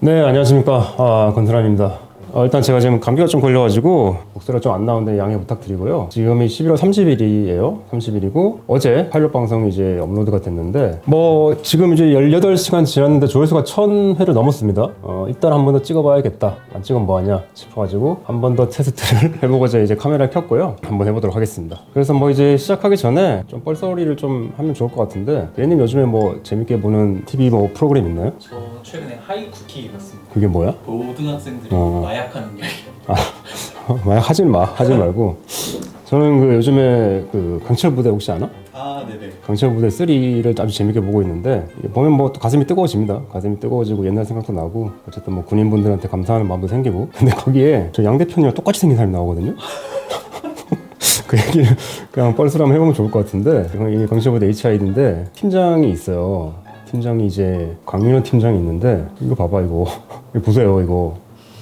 네, 안녕하십니까. 아, 권순환입니다. 어, 일단 제가 지금 감기가 좀 걸려가지고 목소리가 좀 안 나오는데 양해 부탁드리고요. 지금이 11월 30일이에요. 30일이고 어제 파일럿 방송이 이제 업로드가 됐는데 뭐 지금 이제 18시간 지났는데 조회수가 1000회를 넘었습니다. 어, 일단 한 번 더 찍어봐야겠다. 안 찍으면 뭐하냐 싶어가지고 한 번 더 테스트를 해보고자 이제 카메라를 켰고요. 한번 해보도록 하겠습니다. 그래서 뭐 이제 시작하기 전에 좀 뻘소리를 좀 하면 좋을 것 같은데 얘님 요즘에 뭐 재밌게 보는 TV 뭐 프로그램 있나요? 저 최근에 하이쿠키 봤습니다. 그게 뭐야? 고등학생들이 어. 마약하는 이야기. 어, 만약 하지 마, 하지 말고. 저는 그 요즘에 그 강철 부대 혹시 아나? 아, 네네. 강철 부대 3를 아주 재밌게 보고 있는데 이게 보면 뭐 또 가슴이 뜨거워집니다. 가슴이 뜨거워지고 옛날 생각도 나고 어쨌든 뭐 군인분들한테 감사하는 마음도 생기고 근데 거기에 저 양 대표님이랑 똑같이 생긴 사람이 나오거든요. 그 얘기를 그냥 뻘스로 한번 해보면 좋을 것 같은데 이 강철 부대 HID인데 팀장이 있어요. 팀장이 이제 강민호 팀장이 있는데 이거 봐봐 이거 이거 보세요 이거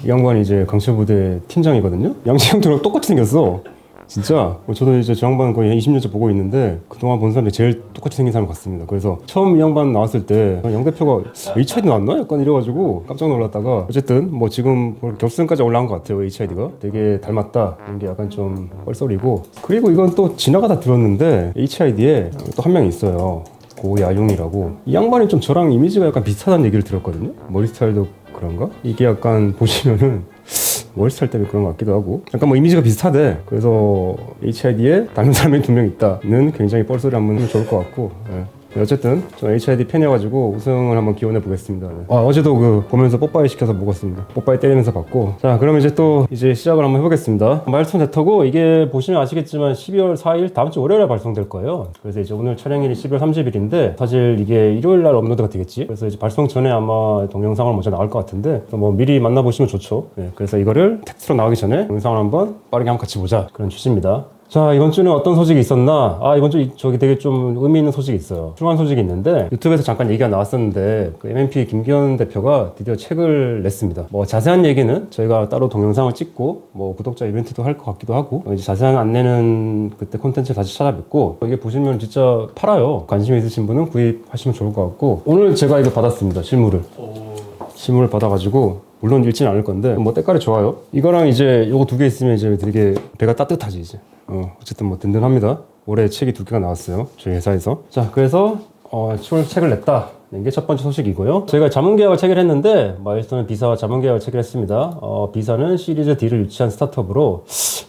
이 양반이 이제 강철부대 팀장이거든요. 양치형들랑 똑같이 생겼어. 진짜 뭐 저도 이제 저 양반 거의 20년째 보고 있는데 그동안 본 사람이 제일 똑같이 생긴 사람 같습니다. 그래서 처음 이 양반 나왔을 때 양 대표가 HID 나왔나? 약간 이래가지고 깜짝 놀랐다가 어쨌든 뭐 지금 결승까지 올라온 것 같아요 HID가 되게 닮았다 이런 게 약간 좀 뻘소리고 그리고 이건 또 지나가다 들었는데 HID에 또 한 명 있어요. 고야용이라고 이 양반이 좀 저랑 이미지가 약간 비슷하다는 얘기를 들었거든요. 머리 스타일도 그런가? 이게 약간 보시면은 머리 스타일 때문에 그런 것 같기도 하고 약간 뭐 이미지가 비슷하대 그래서 HID에 닮은 사람이 두 명 있다는 굉장히 뻘소리 한번 하면 좋을 것 같고 예. 네, 어쨌든 저 HID 팬이어가지고 우승을 한번 기원해 보겠습니다. 네. 아, 어제도 그 보면서 뽀빠이 시켜서 먹었습니다. 뽀빠이 때리면서 봤고 자 그럼 이제 또 이제 시작을 한번 해보겠습니다. 말씀 대터고 이게 보시면 아시겠지만 12월 4일 다음 주 월요일에 발송될 거예요. 그래서 이제 오늘 촬영일이 12월 30일인데 사실 이게 일요일 날 업로드가 되겠지. 그래서 이제 발송 전에 아마 동영상을 먼저 나올 것 같은데 뭐 미리 만나보시면 좋죠. 네, 그래서 이거를 텍스트로 나오기 전에 동영상을 한번 빠르게 한번 같이 보자 그런 취지입니다. 자 이번 주는 어떤 소식이 있었나? 아 이번 주 이- 저기 되게 좀 의미 있는 소식이 있어요. 훌륭한 소식이 있는데 유튜브에서 잠깐 얘기가 나왔었는데 그 MNP 김기현 대표가 드디어 책을 냈습니다. 뭐 자세한 얘기는 저희가 따로 동영상을 찍고 뭐 구독자 이벤트도 할 것 같기도 하고 이제 자세한 안내는 그때 콘텐츠 다시 찾아뵙고 이게 보시면 진짜 팔아요. 관심 있으신 분은 구입하시면 좋을 것 같고 오늘 제가 이거 받았습니다. 실물을. 오, 심을 받아가지고 물론 읽지는 않을 건데 뭐 때깔이 좋아요. 이거랑 이제 요거 두 개 있으면 이제 되게 배가 따뜻하지 이제. 어 어쨌든 뭐 든든합니다. 올해 책이 두 개가 나왔어요. 저희 회사에서. 자 그래서 어출 책을 냈다. 이게 첫 번째 소식이고요. 저희가 자문계약을 체결했는데 마일스톤은 비사와 자문계약을 체결했습니다. 어, 비사는 시리즈 D를 유치한 스타트업으로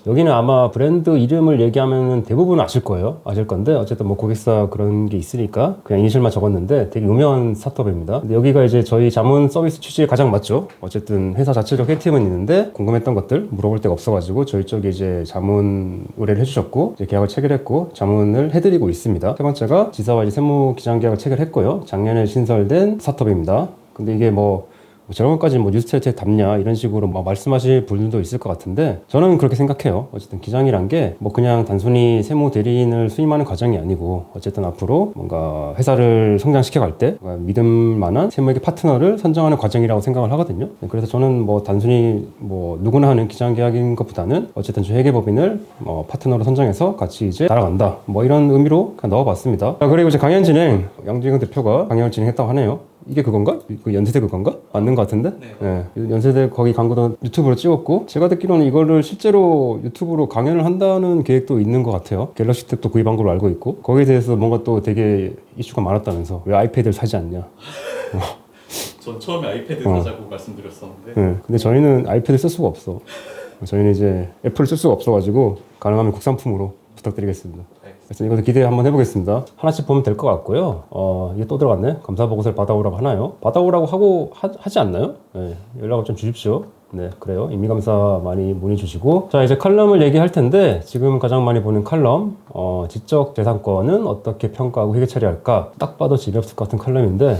여기는 아마 브랜드 이름을 얘기하면 대부분 아실 거예요. 아실 건데 어쨌든 뭐 고객사 그런 게 있으니까 그냥 이니셜만 적었는데 되게 유명한 스타트업입니다. 근데 여기가 이제 저희 자문 서비스 취지에 가장 맞죠. 어쨌든 회사 자체적 혜택은 있는데 궁금했던 것들 물어볼 데가 없어가지고 저희 쪽에 이제 자문 의뢰를 해주셨고 이제 계약을 체결했고 자문을 해드리고 있습니다. 세 번째가 지사와 이제 세무 기장 계약을 체결했고요. 작년에 신설된 스타트업입니다. 근데 이게 뭐 저런 것까지 뭐 뉴스레터에 담냐 이런 식으로 막 말씀하실 분들도 있을 것 같은데 저는 그렇게 생각해요. 어쨌든 기장이란 게 뭐 그냥 단순히 세무 대리인을 수임하는 과정이 아니고 어쨌든 앞으로 뭔가 회사를 성장시켜 갈 때 믿을 만한 세무회계 파트너를 선정하는 과정이라고 생각을 하거든요. 그래서 저는 뭐 단순히 뭐 누구나 하는 기장 계약인 것보다는 어쨌든 저 회계법인을 뭐 파트너로 선정해서 같이 이제 날아간다. 뭐 이런 의미로 그냥 넣어봤습니다. 자, 그리고 이제 강연 진행 양진경 대표가 강연을 진행했다고 하네요. 이게 그건가? 그 연세대 그건가? 맞는 것 같은데? 네. 네. 연세대 거기 광고도 유튜브로 찍었고 제가 듣기로는 이거를 실제로 유튜브로 강연을 한다는 계획도 있는 것 같아요. 갤럭시 탭도 구입한 걸로 알고 있고 거기에 대해서 뭔가 또 되게 이슈가 많았다면서 왜 아이패드를 사지 않냐? 전 처음에 아이패드 어. 사자고 말씀드렸었는데 네. 근데 저희는 아이패드 쓸 수가 없어. 저희는 이제 애플을 쓸 수가 없어가지고 가능하면 국산품으로 부탁드리겠습니다. 그래서 이것도 기대 한번 해보겠습니다. 하나씩 보면 될 것 같고요. 어, 이게 또 들어갔네. 감사 보고서를 받아오라고 하나요? 받아오라고 하고 하, 지 않나요? 네, 연락을 좀 주십시오. 네, 그래요. 임의감사 많이 문의 주시고. 자, 이제 칼럼을 얘기할 텐데, 지금 가장 많이 보는 칼럼, 어, 지적 재산권은 어떻게 평가하고 회계 처리할까? 딱 봐도 재미없을 것 같은 칼럼인데,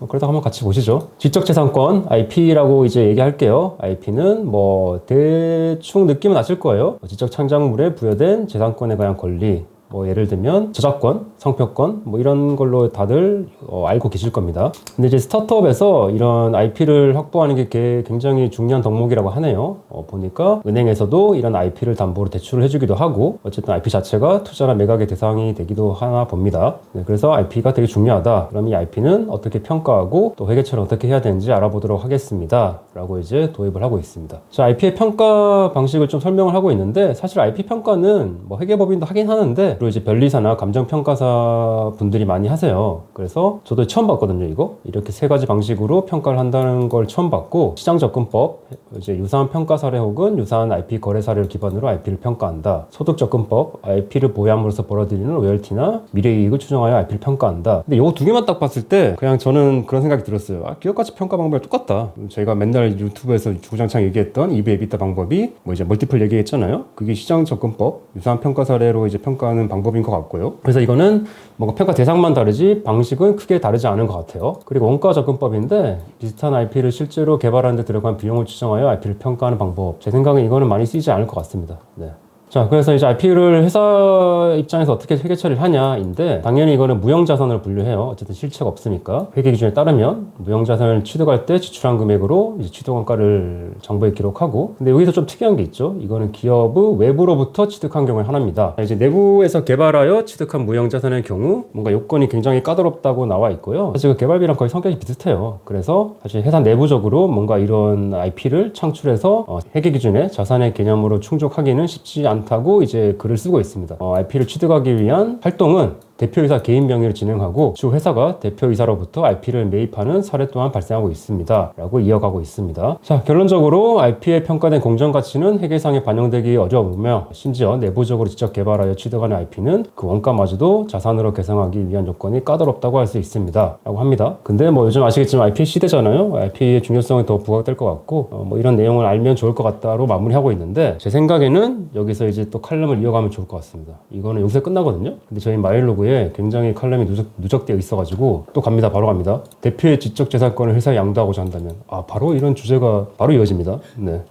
어, 그래도 한번 같이 보시죠. 지적재산권 IP라고 이제 얘기할게요. IP는 뭐 대충 느낌은 아실 거예요. 지적 창작물에 부여된 재산권에 관한 권리. 뭐 예를 들면 저작권, 성표권 뭐 이런 걸로 다들 어, 알고 계실 겁니다. 근데 이제 스타트업에서 이런 IP를 확보하는 게 게- 굉장히 중요한 덕목이라고 하네요. 어, 보니까 은행에서도 이런 IP를 담보로 대출을 해주기도 하고 어쨌든 IP 자체가 투자나 매각의 대상이 되기도 하나 봅니다. 네, 그래서 IP가 되게 중요하다. 그럼 이 IP는 어떻게 평가하고 또 회계처를 어떻게 해야 되는지 알아보도록 하겠습니다. 라고 이제 도입을 하고 있습니다. 자, IP의 평가 방식을 좀 설명을 하고 있는데 사실 IP 평가는 뭐 회계법인도 하긴 하는데 그리고 이제 변리사나 감정평가사 분들이 많이 하세요. 그래서 저도 처음 봤거든요, 이거. 이렇게 세 가지 방식으로 평가를 한다는 걸 처음 봤고 시장 접근법, 이제 유사한 평가 사례 혹은 유사한 IP 거래 사례를 기반으로 IP를 평가한다. 소득 접근법, IP를 보유함으로써 벌어들이는 로열티나 미래 이익을 추정하여 IP를 평가한다. 근데 요거 두 개만 딱 봤을 때 그냥 저는 그런 생각이 들었어요. 아, 기업가치 평가 방법이 똑같다. 저희가 맨날 유튜브에서 주구장창 얘기했던 이베 에비타 방법이 뭐 이제 멀티플 얘기했잖아요. 그게 시장 접근법, 유사한 평가 사례로 이제 평가하는 방법인 것 같고요. 그래서 이거는 뭔가 평가 대상만 다르지 방식은 크게 다르지 않은 것 같아요. 그리고 원가 접근법인데 비슷한 IP를 실제로 개발하는 데 들어간 비용을 추정하여 IP를 평가하는 방법. 제 생각엔 이거는 많이 쓰이지 않을 것 같습니다. 네. 자, 그래서 이제 IP를 회사 입장에서 어떻게 회계 처리를 하냐인데, 당연히 이거는 무형자산을 분류해요. 어쨌든 실체가 없으니까. 회계 기준에 따르면, 무형자산을 취득할 때 지출한 금액으로 이제 취득원가를 정부에 기록하고, 근데 여기서 좀 특이한 게 있죠. 이거는 기업의 외부로부터 취득한 경우에 하나입니다. 이제 내부에서 개발하여 취득한 무형자산의 경우, 뭔가 요건이 굉장히 까다롭다고 나와 있고요. 사실 그 개발비랑 거의 성격이 비슷해요. 그래서 사실 회사 내부적으로 뭔가 이런 IP를 창출해서 어, 회계 기준에 자산의 개념으로 충족하기는 쉽지 않 다고 이제 글을 쓰고 있습니다. 어, IP를 취득하기 위한 활동은 대표이사 개인 명의로 진행하고 주 회사가 대표이사로부터 IP를 매입하는 사례 또한 발생하고 있습니다. 라고 이어가고 있습니다. 자, 결론적으로 IP에 평가된 공정 가치는 회계상에 반영되기 어려우며 심지어 내부적으로 직접 개발하여 취득하는 IP는 그 원가마저도 자산으로 계상하기 위한 요건이 까다롭다고 할 수 있습니다. 라고 합니다. 근데 뭐 요즘 아시겠지만 IP 시대잖아요. IP의 중요성이 더 부각될 것 같고 어, 뭐 이런 내용을 알면 좋을 것 같다로 마무리하고 있는데 제 생각에는 여기서 이제 또 칼럼을 이어가면 좋을 것 같습니다. 이거는 여기서 끝나거든요. 근데 저희 마일로그 에 굉장히 칼럼이 누적, 누적 되어 있어가지고 또 갑니다. 바로 갑니다. 대표의 지적 재산권을 회사에 양도하고자 한다면 아 바로 이런 주제가 바로 이어집니다. 네.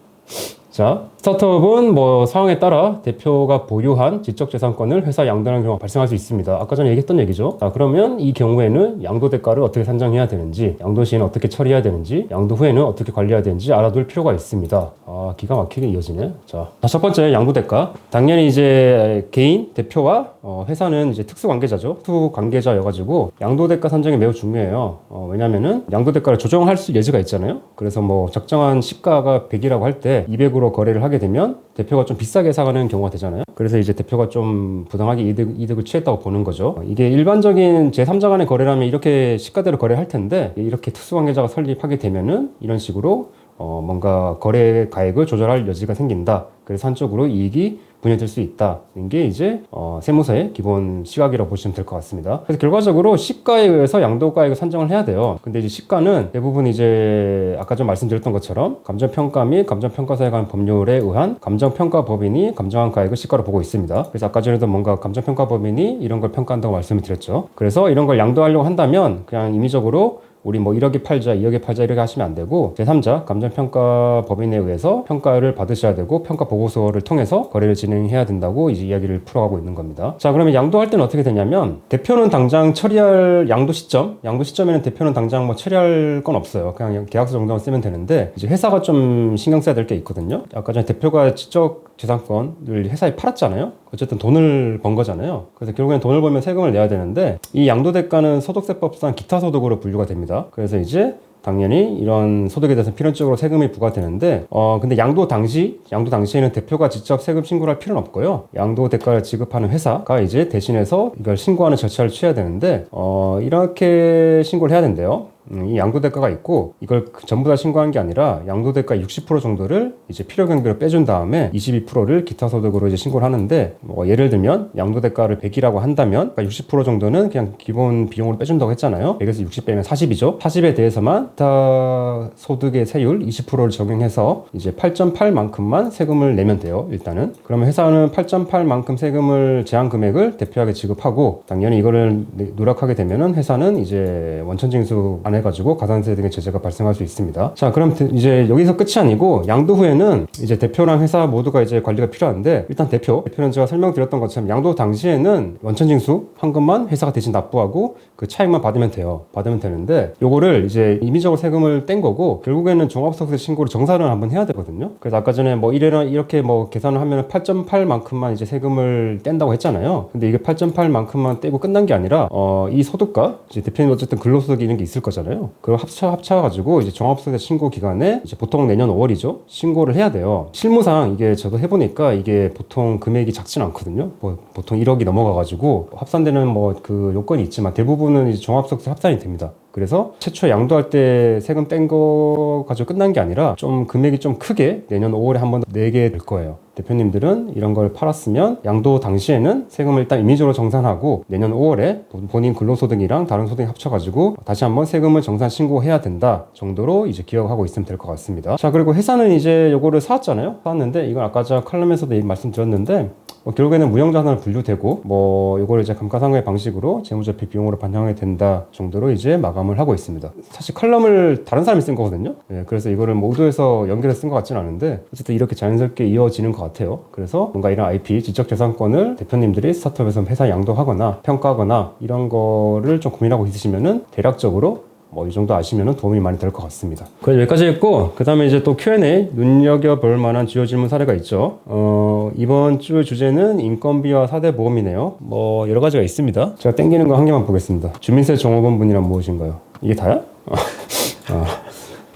자, 스타트업은 뭐 상황에 따라 대표가 보유한 지적재산권을 회사에 양도하는 경우가 발생할 수 있습니다. 아까 전에 얘기했던 얘기죠. 자, 그러면 이 경우에는 양도 대가를 어떻게 산정해야 되는지, 양도 시에는 어떻게 처리해야 되는지, 양도 후에는 어떻게 관리해야 되는지 알아둘 필요가 있습니다. 아, 기가 막히게 이어지네. 자, 첫 번째 양도 대가. 당연히 이제 개인 대표와 어, 회사는 이제 특수 관계자죠. 특수 관계자여가지고 양도 대가 산정이 매우 중요해요. 어, 왜냐면은 양도 대가를 조정할 수 예지가 있잖아요. 그래서 뭐 적정한 시가가 100이라고 할 때 200으로 거래를 하게 되면 대표가 좀 비싸게 사가는 경우가 되잖아요. 그래서 이제 대표가 좀 부당하게 이득, 이득을 취했다고 보는 거죠. 어, 이게 일반적인 제3자 간의 거래라면 이렇게 시가대로 거래할 텐데 이렇게 특수 관계자가 설립하게 되면은 이런 식으로 어, 뭔가 거래 가액을 조절할 여지가 생긴다. 그래서 한쪽으로 이익이 분여될 수 있다는 게 이제 어, 세무서의 기본 시각이라고 보시면 될 것 같습니다. 그래서 결과적으로 시가에 의해서 양도가액을 산정을 해야 돼요. 근데 이제 시가는 대부분 이제 아까 좀 말씀드렸던 것처럼 감정평가 및 감정평가사에 관한 법률에 의한 감정평가법인이 감정한 가액을 시가로 보고 있습니다. 그래서 아까 전에도 뭔가 감정평가법인이 이런 걸 평가한다고 말씀을 드렸죠. 그래서 이런 걸 양도하려고 한다면 그냥 임의적으로 우리 뭐 1억에 팔자, 2억에 팔자 이렇게 하시면 안 되고 제3자 감정평가 법인에 의해서 평가를 받으셔야 되고 평가 보고서를 통해서 거래를 진행해야 된다고 이제 이야기를 풀어가고 있는 겁니다. 자 그러면 양도할 때는 어떻게 되냐면 대표는 당장 처리할 양도 시점, 양도 시점에는 대표는 당장 뭐 처리할 건 없어요. 그냥 계약서 정도만 쓰면 되는데 이제 회사가 좀 신경 써야 될 게 있거든요. 아까 전에 대표가 지적 재산권을 회사에 팔았잖아요. 어쨌든 돈을 번 거잖아요. 그래서 결국엔 돈을 벌면 세금을 내야 되는데 이 양도 대가는 소득세법상 기타 소득으로 분류가 됩니다. 그래서 이제 당연히 이런 소득에 대해서 필연적으로 세금이 부과되는데 어 근데 양도 당시 양도 당시에는 대표가 직접 세금 신고를 할 필요는 없고요. 양도 대가를 지급하는 회사가 이제 대신해서 이걸 신고하는 절차를 취해야 되는데 어 이렇게 신고를 해야 된대요. 음, 이 양도 대가가 있고 이걸 그 전부 다 신고하는 게 아니라 양도 대가 60% 정도를 이제 필요 경비로 빼준 다음에 22%를 기타 소득으로 이제 신고를 하는데 뭐 예를 들면 양도 대가를 100이라고 한다면 그러니까 60% 정도는 그냥 기본 비용으로 빼준다고 했잖아요. 100에서 60 빼면 40이죠. 40에 대해서만 기타 소득의 세율 20%를 적용해서 이제 8.8만큼만 세금을 내면 돼요. 일단은 그러면 회사는 8.8만큼 세금을 제한 금액을 대표에게 지급하고 당연히 이거를 노력하게 되면은 회사는 이제 원천 징수 안에 반해가지고 가산세 등의 제재가 발생할 수 있습니다. 자, 그럼 대- 이제 여기서 끝이 아니고 양도 후에는 이제 대표랑 회사 모두가 이제 관리가 필요한데 일단 대표, 대표는 제가 설명드렸던 것처럼 양도 당시에는 원천징수 환급만 회사가 대신 납부하고 그 차익만 받으면 돼요. 받으면 되는데 요거를 이제 임의적으로 세금을 뗀 거고 결국에는 종합소득세 신고를 정산을 한번 해야 되거든요. 그래서 아까 전에 뭐 이래라 이렇게 뭐 계산을 하면 8.8만큼만 이제 세금을 뗀다고 했잖아요. 근데 이게 8.8만큼만 떼고 끝난 게 아니라 어, 이 소득과 이제 대표님 어쨌든 근로소득 이런 게 있을 거잖아요. 그걸 합쳐 합쳐 가지고 이제 종합소득세 신고 기간에 이제 보통 내년 5월이죠. 신고를 해야 돼요. 실무상 이게 저도 해보니까 이게 보통 금액이 작진 않거든요. 뭐 보통 1억이 넘어가 가지고 합산되는 뭐 그 요건이 있지만 대부분은 이제 종합소득세 합산이 됩니다. 그래서 최초 양도할 때 세금 뗀 거 가지고 끝난 게 아니라 좀 금액이 좀 크게 내년 5월에 한 번 더 내게 될 거예요. 대표님들은 이런 걸 팔았으면 양도 당시에는 세금을 일단 임의적으로 정산하고 내년 5월에 본인 근로소득이랑 다른 소득이 합쳐가지고 다시 한번 세금을 정산 신고해야 된다 정도로 이제 기억하고 있으면 될 것 같습니다. 자 그리고 회사는 이제 요거를 사왔잖아요. 사왔는데 이건 아까 제가 칼럼에서도 말씀드렸는데 뭐 결국에는 무형자산으로 분류되고 뭐 이걸 이제 감가상각의 방식으로 재무제표 비용으로 반영이 된다 정도로 이제 마감을 하고 있습니다. 사실 칼럼을 다른 사람이 쓴 거거든요. 예, 그래서 이거를 모두에서 연결해서 쓴 것 같지는 않은데 어쨌든 이렇게 자연스럽게 이어지는 것 같아요. 그래서 뭔가 이런 IP 지적재산권을 대표님들이 스타트업에서 회사 양도하거나 평가하거나 이런 거를 좀 고민하고 있으시면은 대략적으로 뭐 이 정도 아시면 도움이 많이 될 것 같습니다. 그래서 여기까지 했고 그 다음에 이제 또 Q&A 눈여겨볼 만한 주요 질문 사례가 있죠. 어, 이번 주 주제는 인건비와 사대 보험이네요. 뭐 여러 가지가 있습니다. 제가 땡기는 거 한 개만 보겠습니다. 주민세 종업원 분이란 무엇인가요? 이게 다야? 어,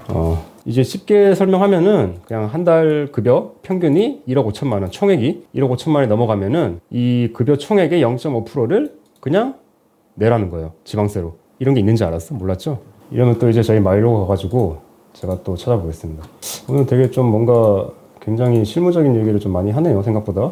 어, 이제 쉽게 설명하면은 그냥 한 달 급여 평균이 1억 5천만 원, 총액이 1억 5천만 원이 넘어가면은 이 급여 총액의 0.5%를 그냥 내라는 거예요. 지방세로. 이런 게 있는 지 알았어? 몰랐죠? 이러면 또 이제 저희 마일로 가가지고 제가 또 찾아보겠습니다. 오늘 되게 좀 뭔가 굉장히 실무적인 얘기를 좀 많이 하네요. 생각보다.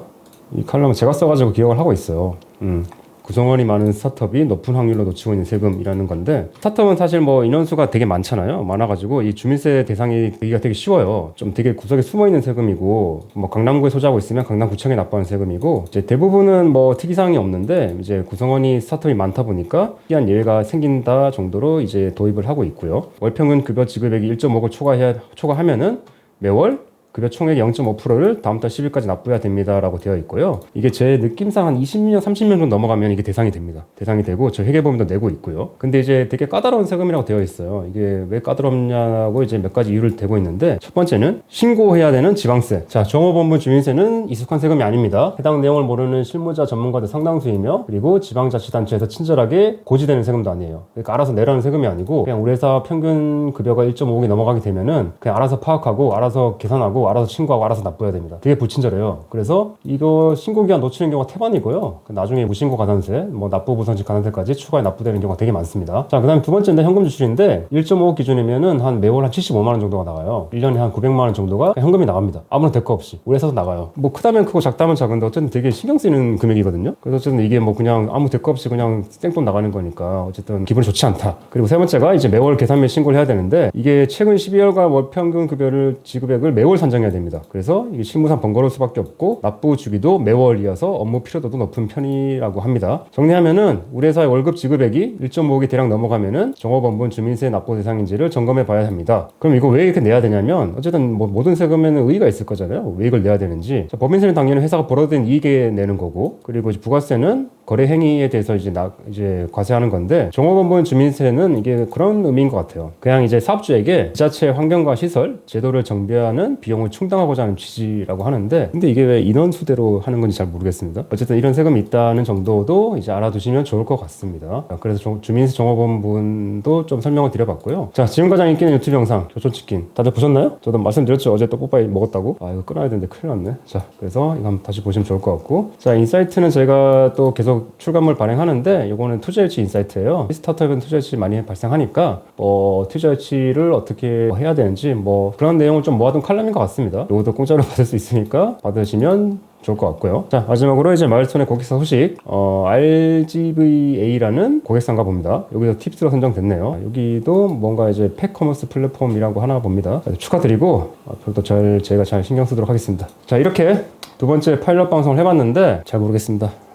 이 칼럼은 제가 써가지고 기억을 하고 있어요. 음. 구성원이 많은 스타트업이 높은 확률로 놓치고 있는 세금이라는 건데 스타트업은 사실 뭐 인원수가 되게 많잖아요. 많아가지고 이 주민세 대상이 되기가 되게 쉬워요. 좀 되게 구석에 숨어 있는 세금이고 뭐 강남구에 소지하고 있으면 강남구청에 납부하는 세금이고 이제 대부분은 뭐 특이사항이 없는데 이제 구성원이 스타트업이 많다 보니까 특이한 예외가 생긴다 정도로 이제 도입을 하고 있고요. 월평균 급여 지급액이 1.5를 초과해야 초과하면은 매월 급여 총액 0.5%를 다음 달 10일까지 납부해야 됩니다라고 되어 있고요. 이게 제 느낌상 한 20년, 30년 정도 넘어가면 이게 대상이 됩니다. 대상이 되고 저 회계법인도 내고 있고요. 근데 이제 되게 까다로운 세금이라고 되어 있어요. 이게 왜 까다롭냐고 이제 몇 가지 이유를 대고 있는데 첫 번째는 신고해야 되는 지방세. 자, 종업원분 주민세는 익숙한 세금이 아닙니다. 해당 내용을 모르는 실무자 전문가들 상당수이며 그리고 지방자치단체에서 친절하게 고지되는 세금도 아니에요. 그러니까 알아서 내라는 세금이 아니고 그냥 우리 회사 평균 급여가 1.5억이 넘어가게 되면은 그냥 알아서 파악하고 알아서 계산하고 알아서 신고하고 알아서 납부해야 됩니다. 되게 불친절해요. 그래서 이거 신고 기한 놓치는 경우가 태반이고요. 그 나중에 무신고 가산세, 뭐 납부 부선직 가산세까지 추가에 납부되는 경우가 되게 많습니다. 자, 그 다음에 두 번째인데 현금 지출인데 1.5억 기준이면은 한 매월 한 75만 원 정도가 나가요. 1년에 한 900만 원 정도가 현금이 나갑니다. 아무런 대가 없이 우리 회사도 나가요. 뭐 크다면 크고 작다면 작은데 어쨌든 되게 신경 쓰이는 금액이거든요. 그래서 어쨌든 이게 뭐 그냥 아무 대가 없이 그냥 생돈 나가는 거니까 어쨌든 기분이 좋지 않다. 그리고 세 번째가 이제 매월 계산매 신고를 해야 되는데 이게 최근 12월간 월 평균 급여를 지급액을 매월 산정 해야 됩니다. 그래서 이게 실무상 번거로울 수밖에 없고 납부 주기도 매월이어서 업무 피로도도 높은 편이라고 합니다. 정리하면은 우리 회사의 월급 지급액이 1.5억이 대략 넘어가면은 종업원분 주민세 납부 대상인지를 점검해 봐야 합니다. 그럼 이거 왜 이렇게 내야 되냐면 어쨌든 뭐 모든 세금에는 의의가 있을 거잖아요. 왜 이걸 내야 되는지. 자, 법인세는 당연히 회사가 벌어들인 이익에 내는 거고 그리고 부가세는 거래 행위에 대해서 이제 나 이제 과세하는 건데 종업원분 주민세는 이게 그런 의미인 것 같아요. 그냥 이제 사업주에게 지자체 환경과 시설 제도를 정비하는 비용 을 충당하고자 하는 취지라고 하는데 근데 이게 왜 인원 수대로 하는 건지 잘 모르겠습니다. 어쨌든 이런 세금이 있다는 정도도 이제 알아두시면 좋을 것 같습니다. 자, 그래서 종- 주민세 종업원분도 좀 설명을 드려봤고요. 자 지금 가장 인기 있는 유튜브 영상 교촌치킨 다들 보셨나요? 저도 말씀드렸죠 어제 떡볶이 먹었다고. 아 이거 끊어야 되는데 큰일 났네. 자 그래서 이거 한번 다시 보시면 좋을 것 같고 자 인사이트는 제가 또 계속 출간물 발행하는데 이거는 투자 유치 인사이트예요. 스타트업은 투자 유치 많이 발생하니까 뭐 투자 유치를 어떻게 해야 되는지 뭐 그런 내용을 좀 모아둔 칼럼인 것 같 습니다. 이것도 공짜로 받을 수 있으니까 받으시면 좋을 것 같고요. 자 마지막으로 이제 마일톤의 고객사 소식 어, RGVA라는 고객사인가 봅니다. 여기서 팁스로 선정됐네요. 여기도 뭔가 이제 팩커머스 플랫폼이라고 하나 봅니다. 자, 축하드리고 앞으로도 잘 제가 잘 신경 쓰도록 하겠습니다. 자 이렇게 두 번째 파일럿 방송을 해봤는데 잘 모르겠습니다.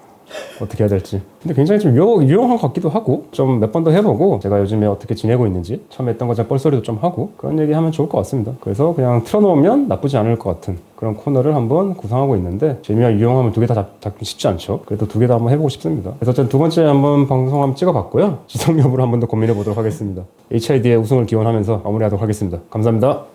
어떻게 해야 될지. 근데 굉장히 좀 유용, 유용한 것 같기도 하고 좀 몇 번 더 해보고 제가 요즘에 어떻게 지내고 있는지 처음에 했던 것처럼 뻘소리도 좀 하고 그런 얘기 하면 좋을 것 같습니다. 그래서 그냥 틀어놓으면 나쁘지 않을 것 같은 그런 코너를 한번 구상하고 있는데 재미와 유용함을 두 개 다 잡기 쉽지 않죠. 그래도 두 개 다 한번 해보고 싶습니다. 그래서 어쨌든 두 번째 한번 방송 한번 찍어봤고요. 지속 여부를 한번 더 고민해 보도록 하겠습니다. HID의 우승을 기원하면서 마무리하도록 하겠습니다. 감사합니다.